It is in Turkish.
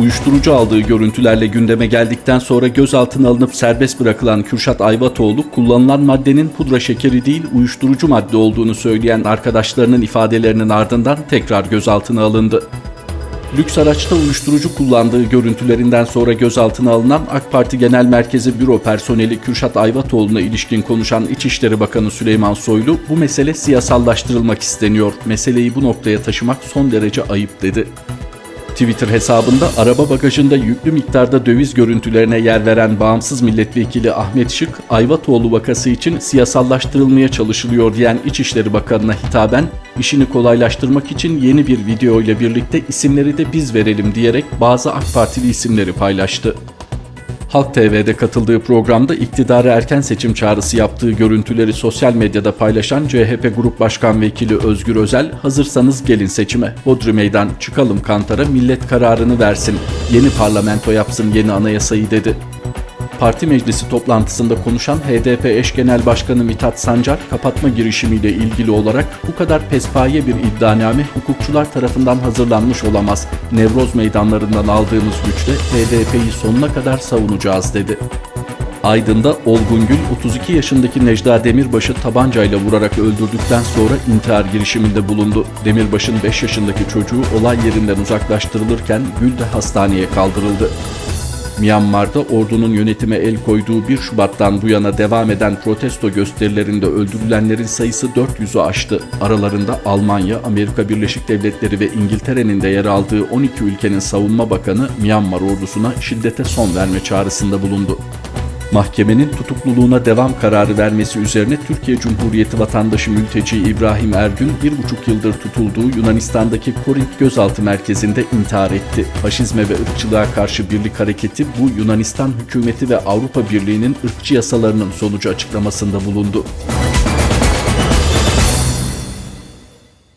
Uyuşturucu aldığı görüntülerle gündeme geldikten sonra gözaltına alınıp serbest bırakılan Kürşat Ayvatoğlu, kullanılan maddenin pudra şekeri değil uyuşturucu madde olduğunu söyleyen arkadaşlarının ifadelerinin ardından tekrar gözaltına alındı. Lüks araçta uyuşturucu kullandığı görüntülerinden sonra gözaltına alınan AK Parti Genel Merkezi Büro personeli Kürşat Ayvatoğlu'na ilişkin konuşan İçişleri Bakanı Süleyman Soylu, bu mesele siyasallaştırılmak isteniyor. Meseleyi bu noktaya taşımak son derece ayıp dedi. Twitter hesabında araba bagajında yüklü miktarda döviz görüntülerine yer veren bağımsız milletvekili Ahmet Şık, Ayvatoğlu vakası için siyasallaştırılmaya çalışılıyor diyen İçişleri Bakanı'na hitaben, işini kolaylaştırmak için yeni bir video ile birlikte isimleri de biz verelim diyerek bazı AK Partili isimleri paylaştı. Halk TV'de katıldığı programda iktidara erken seçim çağrısı yaptığı görüntüleri sosyal medyada paylaşan CHP Grup Başkan Vekili Özgür Özel, hazırsanız gelin seçime. Bodrum Meydan çıkalım kantara millet kararını versin. Yeni parlamento yapsın yeni anayasayı dedi. Parti meclisi toplantısında konuşan HDP eş genel başkanı Mithat Sancar, kapatma girişimiyle ilgili olarak bu kadar pespaye bir iddianame hukukçular tarafından hazırlanmış olamaz. Nevroz meydanlarından aldığımız güçle HDP'yi sonuna kadar savunacağız dedi. Aydın'da Olgun Gül 32 yaşındaki Necda Demirbaş'ı tabancayla vurarak öldürdükten sonra intihar girişiminde bulundu. Demirbaş'ın 5 yaşındaki çocuğu olay yerinden uzaklaştırılırken Gül de hastaneye kaldırıldı. Myanmar'da ordunun yönetime el koyduğu 1 Şubat'tan bu yana devam eden protesto gösterilerinde öldürülenlerin sayısı 400'ü aştı. Aralarında Almanya, Amerika Birleşik Devletleri ve İngiltere'nin de yer aldığı 12 ülkenin savunma bakanı Myanmar ordusuna şiddete son verme çağrısında bulundu. Mahkemenin tutukluluğuna devam kararı vermesi üzerine Türkiye Cumhuriyeti vatandaşı mülteci İbrahim Ergün bir buçuk yıldır tutulduğu Yunanistan'daki Korint gözaltı merkezinde intihar etti. Faşizme ve ırkçılığa karşı birlik hareketi bu Yunanistan hükümeti ve Avrupa Birliği'nin ırkçı yasalarının sonucu açıklamasında bulundu.